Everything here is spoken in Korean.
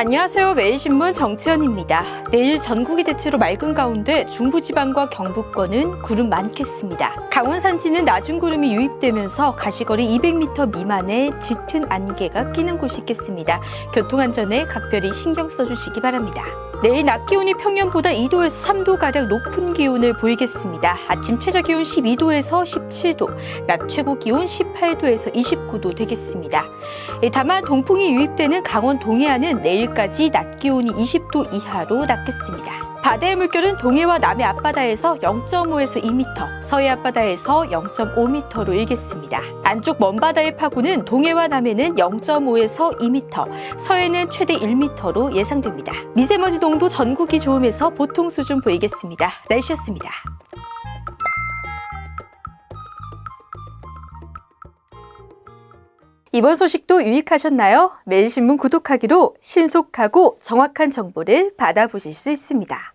안녕하세요. 매일신문 정치현입니다. 내일 전국이 대체로 맑은 가운데 중부지방과 경북권은 구름 많겠습니다. 강원 산지는 낮은 구름이 유입되면서 가시거리 200m 미만의 짙은 안개가 끼는 곳이 있겠습니다. 교통안전에 각별히 신경 써주시기 바랍니다. 내일 낮 기온이 평년보다 2도에서 3도 가량 높은 기온을 보이겠습니다. 아침 최저 기온 12도에서 17도, 낮 최고 기온 18도에서 29도 되겠습니다. 예, 다만 동풍이 유입되는 강원 동해안은 내일 까지 낮 기온이 20도 이하로 낮겠습니다. 바다의 물결은 동해와 남해 앞바다에서 0.5에서 2m, 서해 앞바다에서 0.5m로 일겠습니다. 안쪽 먼바다의 파고는 동해와 남해는 0.5에서 2m, 서해는 최대 1m로 예상됩니다. 미세먼지 농도 전국이 좋음에서 보통 수준 보이겠습니다. 날씨였습니다. 이번 소식도 유익하셨나요? 매일신문 구독하기로 신속하고 정확한 정보를 받아보실 수 있습니다.